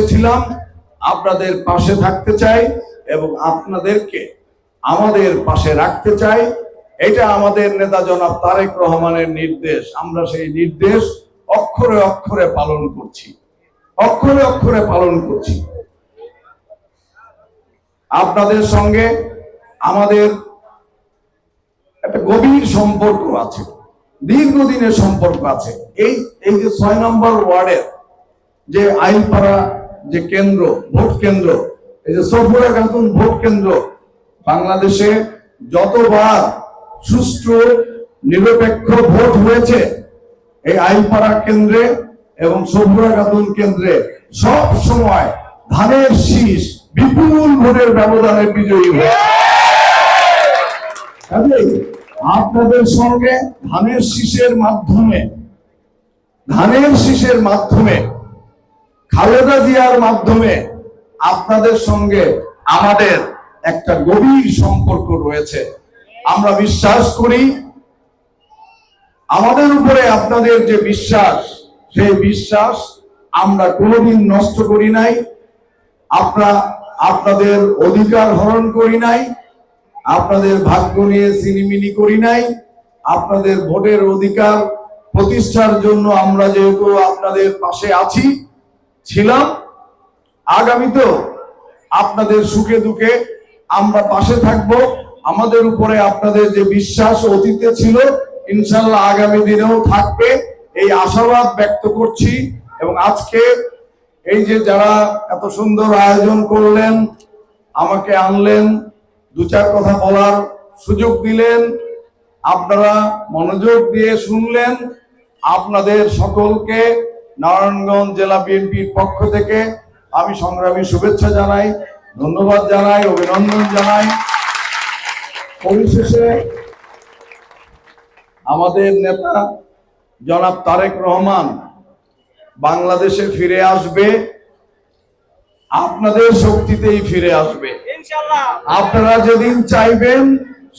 পাশে ছিলাম, আপনাদের পাশে থাকতে চাই এবং আপনাদেরকে আমাদের পাশে রাখতে চাই। এটা আমাদের নেতা জনাব তারেক রহমানের নির্দেশ। আমরা সেই নির্দেশ অক্ষরে অক্ষরে পালন করছি। অক্ষরে অক্ষরে পালন করছি। আপনাদের সঙ্গে আমাদের একটা গভীর সম্পর্ক আছে, দীর্ঘদিনের সম্পর্ক আছে। এই এই যে ছয় নম্বর ওয়ার্ডের যে আইনপাড়া যে কেন্দ্র, ভোট কেন্দ্র, এই যে সফুরা খাতুন ভোট কেন্দ্র, বাংলাদেশে যতবার সুষ্ঠু, নিরপেক্ষ ভোট হয়েছে, এই আইনপাড়া কেন্দ্রে এবং সফুরা খাতুন কেন্দ্রে সব সময় ধানের শীষ বিপুল ভোটের ব্যবধানে বিজয়ী হয়েছে আপনাদের সঙ্গে ধানের শীষের মাধ্যমে, ধানের শীষের মাধ্যমে খালেদা জিয়ার মাধ্যমে আপনাদের সঙ্গে আমাদের একটা গভীর সম্পর্ক রয়েছে। আমরা বিশ্বাস করি, আমাদের উপরে আপনাদের যে বিশ্বাস, সেই বিশ্বাস আমরা কোনোদিন নষ্ট করি নাই। আপনারা আপনাদের অধিকার হরণ করি নাই। আপনাদের ভাগ্য নিয়ে সিনিমিনি করি নাই। আপনাদের ভোটের অধিকার প্রতিষ্ঠার জন্য আমরা যেহেতু আপনাদের পাশে আছি ছিলাম। আগামীতেও আপনাদের সুখে দুঃখে আমরা পাশে থাকব। আমাদের উপরে আপনাদের যে বিশ্বাস অতীতে ছিল ইনশাল্লাহ আগামী দিনেও থাকবে। এই আশাবাদ ব্যক্ত করছি এবং আজকে এই যে যারা এত সুন্দর আয়োজন করলেন, আমাকে আনলেন, দু চার কথা বলার সুযোগ দিলেন, আপনারা মনোযোগ দিয়ে শুনলেন, আপনাদের সকলকে নারায়ণগঞ্জ জেলা বিএনপির পক্ষ থেকে আমি সংগ্রামী শুভেচ্ছা জানাই ধন্যবাদ জানাই অভিনন্দন জানাই। পরিশেষে আমাদের নেতা জনাব তারেক রহমান বাংলাদেশে ফিরে আসবে। আপনাদের শক্তিতেই ফিরে আসবে। আপনারা যেদিন চাইবেন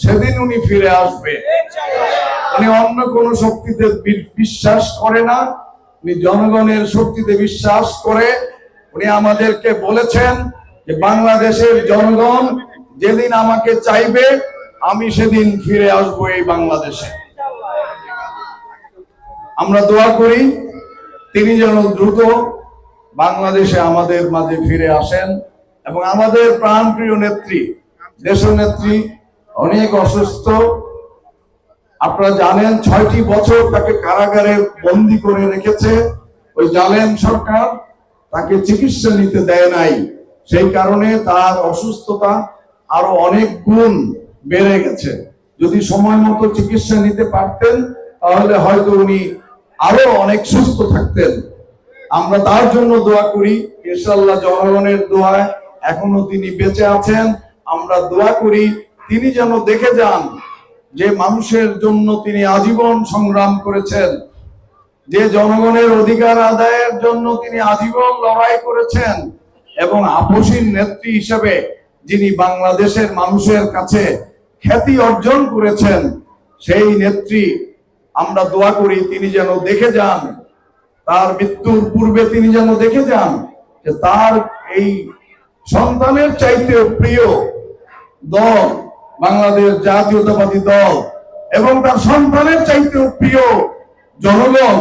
সেদিন উনি ফিরে আসবে। উনি অন্য কোন শক্তিতে বিশ্বাস করে না। উনি জনগণের শক্তিতে বিশ্বাস করে উনি আমাদেরকে বলেছেন যে বাংলাদেশের জনগণ যেদিন আমাকে চাইবে, আমি সেদিন ফিরে আসব এই বাংলাদেশে। আমরা দোয়া করি তিনি যেন দ্রুত বাংলাদেশে আমাদের মাঝে ফিরে আসেন এবং আমাদের প্রাণপ্রিয় নেত্রী, দেশনেত্রী অনেক অসুস্থ আপনারা জানেন ছয়টি বছর তাকে কারাগারে বন্দি করে রেখেছে। ওই জালেম সরকার তাকে চিকিৎসা নিতে দেয় নাই। সেই কারণে তার অসুস্থতা আরও অনেক গুণ বেড়ে গেছে। যদি সময় মতো চিকিৎসা নিতে পারতেন, তাহলে হয়তো উনি আরও অনেক সুস্থ থাকতেন। আমরা তার জন্য দোয়া করি। ইনশাল্লাহ জনগণের দোয়ায় এখনও তিনি বেঁচে আছেন। আমরা দোয়া করি, তিনি যেন দেখে যান যে মানুষের জন্য তিনি আজীবন সংগ্রাম করেছেন, যে জনগণের অধিকার আদায়ের জন্য তিনি আজীবন লড়াই করেছেন এবং আপসীন নেত্রী হিসেবে যিনি বাংলাদেশের মানুষের কাছে খ্যাতি অর্জন করেছেন, সেই নেত্রী আমরা দোয়া করি তিনি যেন দেখে যান, তার মৃত্যুর পূর্বে তিনি যেন দেখে যান যে তার এই সন্তানের চাইতে প্রিয় দল বাংলাদেশ জাতীয়তাবাদী দল এবং তার সন্তানের চাইতেও প্রিয় জনগণ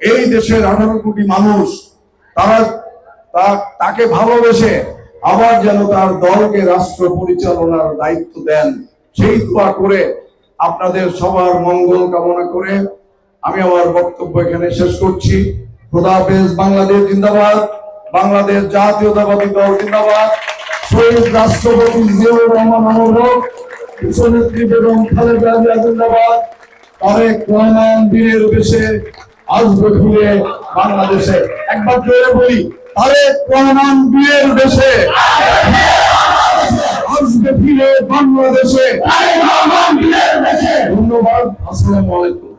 এই দেশের আঠারো কোটি মানুষ, তারা তাকে ভালোবেসে আবার যেন তার দলকে রাষ্ট্র পরিচালনার দায়িত্ব দেন। সেই দোয়া করে আপনাদের সবার মঙ্গল কামনা করে আমি আমার বক্তব্য এখানে শেষ করছি। খোদা হাফেজ, বাংলাদেশ জিন্দাবাদ, বাংলাদেশ জাতীয়তাবাদী দল জিন্দাবাদ, শহীদ রাষ্ট্রপতি জিয়াউর রহমান আমরক বেগম খালেদা জিয়া জিন্দাবাদ। তারেক রহমান বীরের বেশে আসবে ফিরে বাংলাদেশে। একবার জোরে বলি আরেক রহমান বীরের বেশে আসবে ফিরে বাংলাদেশে। ধন্যবাদ আসসালামু আলাইকুম।